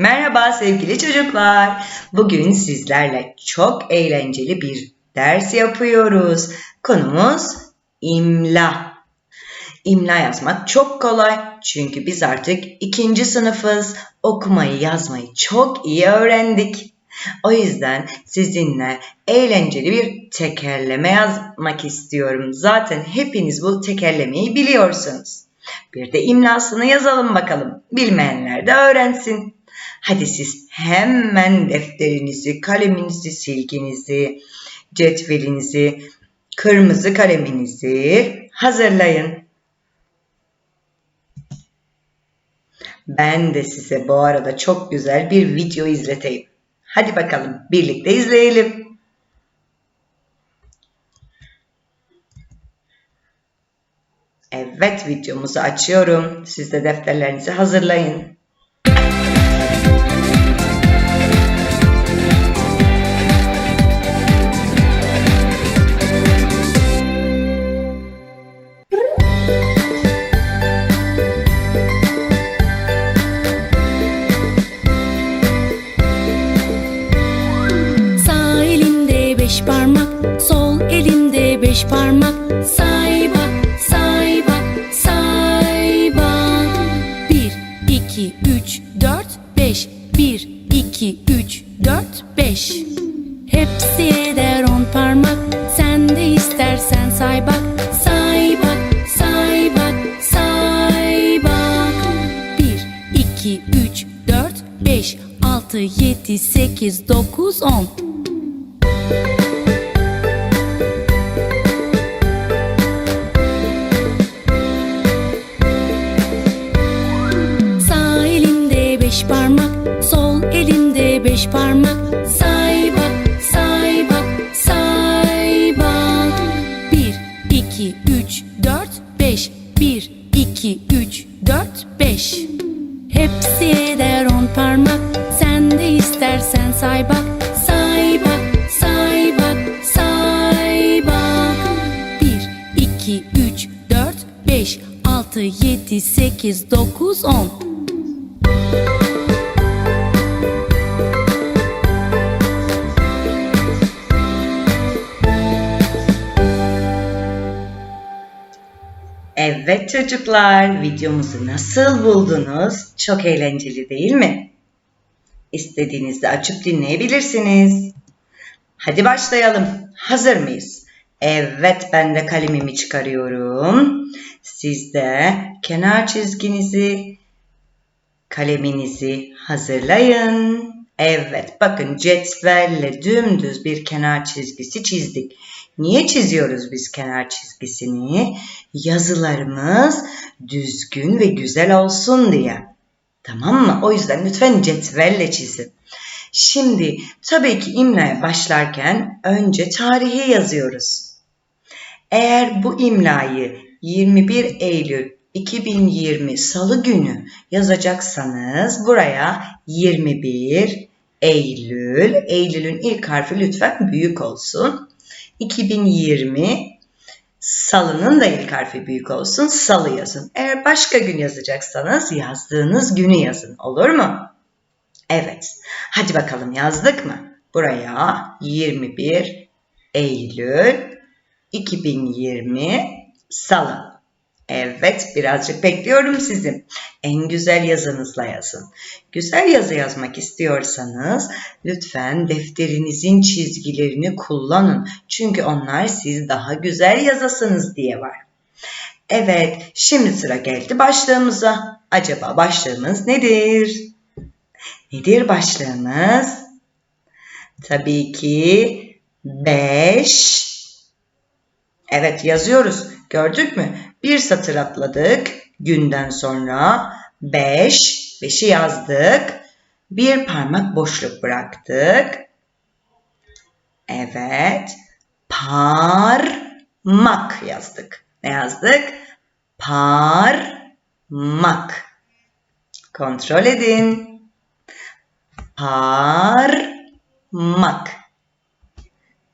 Merhaba sevgili çocuklar. Bugün sizlerle çok eğlenceli bir ders yapıyoruz. Konumuz imla. İmla yazmak çok kolay. Çünkü biz artık ikinci sınıfız. Okumayı yazmayı çok iyi öğrendik. O yüzden sizinle eğlenceli bir tekerleme yazmak istiyorum. Zaten hepiniz bu tekerlemeyi biliyorsunuz. Bir de imlasını yazalım bakalım. Bilmeyenler de öğrensin. Hadi siz hemen defterinizi, kaleminizi, silginizi, cetvelinizi, kırmızı kaleminizi hazırlayın. Ben de size bu arada çok güzel bir video izleteyim. Hadi bakalım birlikte izleyelim. Evet videomuzu açıyorum. Siz de defterlerinizi hazırlayın. 1, 2, 3, 4, 5 Hepsi eder on parmak. parmak sayba sayba sayba. 1 2 3 4 5 1 2 3 4 5 Hepsi eder on parmak. Sen de istersen say bak say bak say bak say bak 1 2 3 4 5 6 7 8 9 Evet çocuklar, videomuzu nasıl buldunuz? Çok eğlenceli değil mi? İstediğinizde açıp dinleyebilirsiniz. Hadi başlayalım. Hazır mıyız? Evet, ben de kalemimi çıkarıyorum. Siz de kenar çizginizi, kaleminizi hazırlayın. Evet, bakın cetvelle dümdüz bir kenar çizgisi çizdik. Niye çiziyoruz biz kenar çizgisini? Yazılarımız düzgün ve güzel olsun diye. Tamam mı? O yüzden lütfen cetvelle çizin. Şimdi tabii ki imlaya başlarken önce tarihi yazıyoruz. Eğer bu imlayı 21 Eylül 2020 Salı günü yazacaksanız buraya 21 Eylül, Eylül'ün ilk harfi lütfen büyük olsun. 2020 Salı'nın da ilk harfi büyük olsun. Salı yazın. Eğer başka gün yazacaksanız yazdığınız günü yazın. Olur mu? Evet. Hadi bakalım yazdık mı? Buraya 21 Eylül 2020 Salı. Evet, birazcık bekliyorum sizi. En güzel yazınızla yazın. Güzel yazı yazmak istiyorsanız lütfen defterinizin çizgilerini kullanın. Çünkü onlar siz daha güzel yazasınız diye var. Evet, şimdi sıra geldi başlığımıza. Acaba başlığımız nedir? Nedir başlığımız? Tabii ki 5. Evet yazıyoruz. Gördük mü? Bir satır atladık. Günden sonra 5. 5'i yazdık. Bir parmak boşluk bıraktık. Evet. Parmak yazdık. Ne yazdık? Parmak. Kontrol edin. Parmak.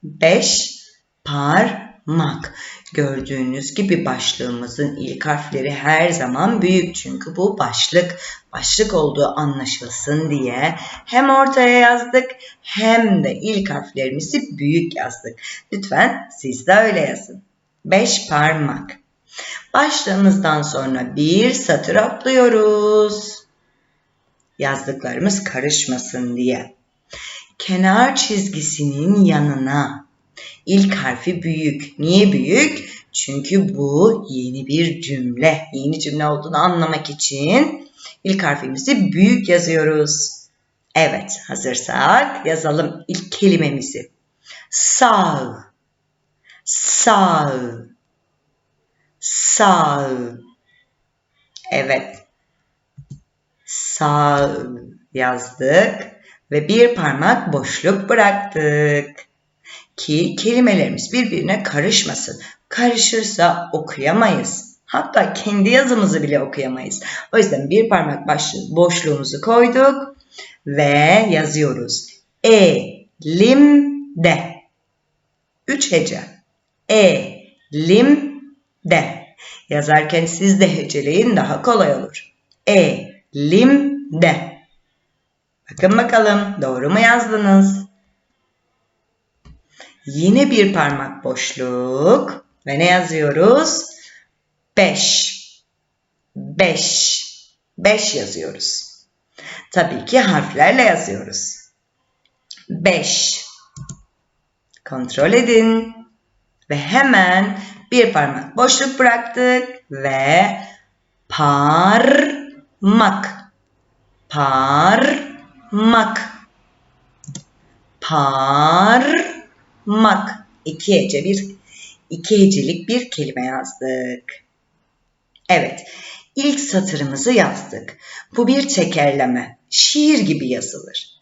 Beş parmak. Gördüğünüz gibi başlığımızın ilk harfleri her zaman büyük çünkü bu başlık. Başlık olduğu anlaşılsın diye hem ortaya yazdık hem de ilk harflerimizi büyük yazdık. Lütfen siz de öyle yazın. Beş parmak. Başlığımızdan sonra bir satır atlıyoruz. Yazdıklarımız karışmasın diye. Kenar çizgisinin yanına ilk harfi büyük. Niye büyük? Çünkü bu yeni bir cümle. Yeni cümle olduğunu anlamak için ilk harfimizi büyük yazıyoruz. Evet, hazırsak yazalım ilk kelimemizi. Sağ. Sağ. Sağ. Evet. Sağ yazdık ve bir parmak boşluk bıraktık. Ki kelimelerimiz birbirine karışmasın. Karışırsa okuyamayız. Hatta kendi yazımızı bile okuyamayız. O yüzden bir parmak boşluğumuzu koyduk ve yazıyoruz. E, lim, de. Üç hece. E, lim, de. Yazarken siz de heceleyin daha kolay olur. E, lim, de. Bakın bakalım doğru mu yazdınız? Yine bir parmak boşluk ve ne yazıyoruz? 5. 5. 5 yazıyoruz. Tabii ki harflerle yazıyoruz. 5. Kontrol edin. Ve hemen bir parmak boşluk bıraktık ve parmak. Parmak. Parmak. İki hece bir iki hecelik bir kelime yazdık. Evet. ilk satırımızı yazdık. Bu bir tekerleme. Şiir gibi yazılır.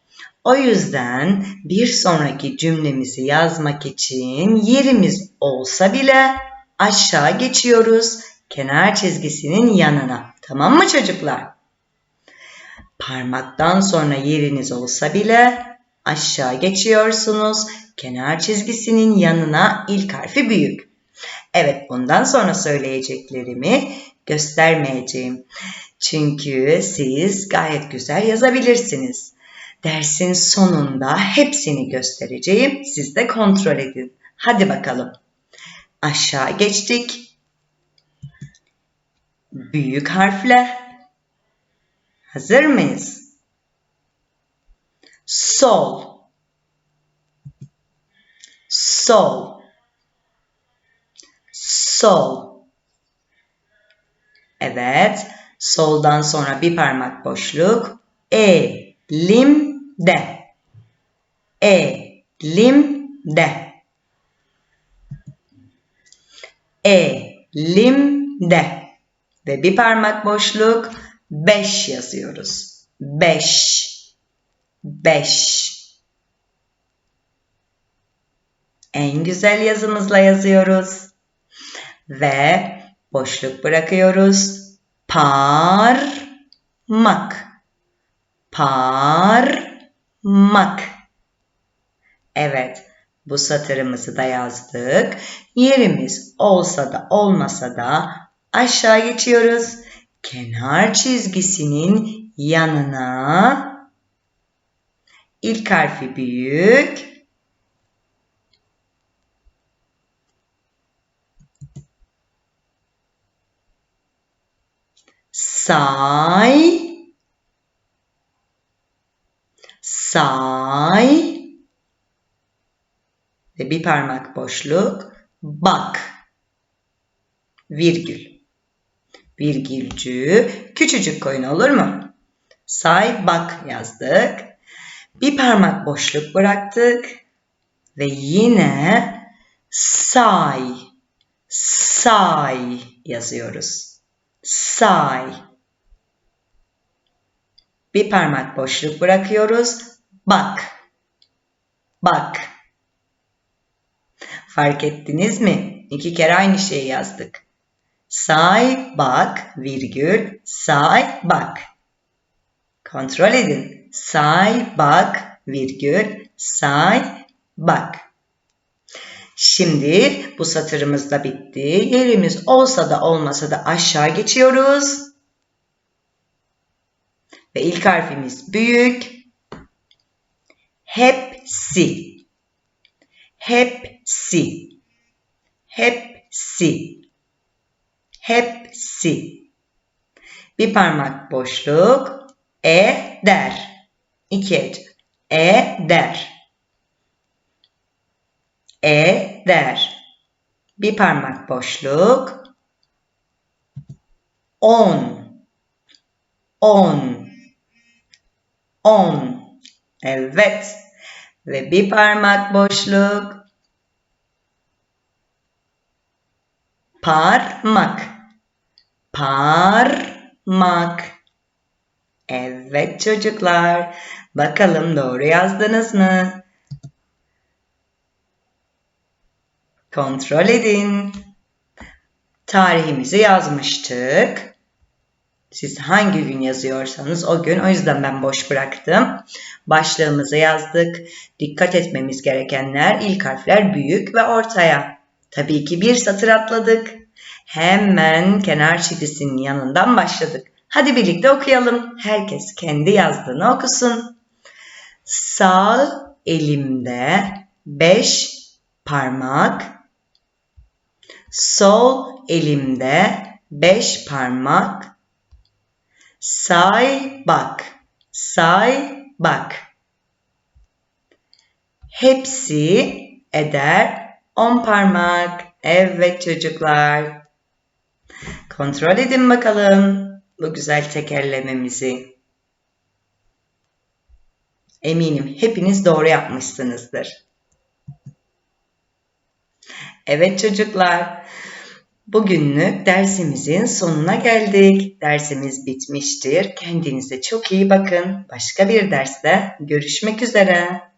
O yüzden bir sonraki cümlemizi yazmak için yerimiz olsa bile aşağı geçiyoruz kenar çizgisinin yanına. Tamam mı çocuklar? Parmaktan sonra yeriniz olsa bile aşağı geçiyorsunuz. Kenar çizgisinin yanına ilk harfi büyük. Evet bundan sonra söyleyeceklerimi göstermeyeceğim. Çünkü siz gayet güzel yazabilirsiniz. Dersin sonunda hepsini göstereceğim. Siz de kontrol edin. Hadi bakalım. Aşağı geçtik. Büyük harfle. Hazır mıyız? Sol. Sol. Sol. Evet. Soldan sonra bir parmak boşluk. E, lim, de. E, lim, de. E, lim, de. Ve bir parmak boşluk. Beş yazıyoruz. Beş. 5. En güzel yazımızla yazıyoruz. Ve boşluk bırakıyoruz. Parmak. Parmak. Evet. Bu satırımızı da yazdık. Yerimiz olsa da olmasa da aşağı geçiyoruz. Kenar çizgisinin yanına İlk harfi büyük. Say. Say. Ve bir parmak boşluk. Bak. Virgül. Virgülcü küçücük koyun olur mu? Say bak yazdık. Bir parmak boşluk bıraktık ve yine say, say yazıyoruz. Say. Bir parmak boşluk bırakıyoruz. Bak. Bak. Fark ettiniz mi? İki kere aynı şeyi yazdık. Say, bak, virgül, say, bak. Kontrol edin. Say, bak, virgül, say, bak. Şimdi bu satırımız da bitti. Yerimiz olsa da olmasa da aşağı geçiyoruz. Ve ilk harfimiz büyük. Hepsi. Hepsi. Hepsi. Hepsi. Bir parmak boşluk. E der. İki ece. E der. E der. Bir parmak boşluk. On. On. On. Evet. Ve bir parmak boşluk. Parmak. Parmak. Evet çocuklar. Bakalım doğru yazdınız mı? Kontrol edin. Tarihimizi yazmıştık. Siz hangi gün yazıyorsanız o gün. O yüzden ben boş bıraktım. Başlığımızı yazdık. Dikkat etmemiz gerekenler ilk harfler büyük ve ortaya. Tabii ki bir satır atladık. Hemen kenar çizgisinin yanından başladık. Hadi birlikte okuyalım. Herkes kendi yazdığını okusun. Sağ elimde beş parmak, sol elimde beş parmak, say bak, say bak. Hepsi eder on parmak. Evet çocuklar. Kontrol edin bakalım bu güzel tekerlememizi. Eminim hepiniz doğru yapmışsınızdır. Evet çocuklar, bugünlük dersimizin sonuna geldik. Dersimiz bitmiştir. Kendinize çok iyi bakın. Başka bir derste görüşmek üzere.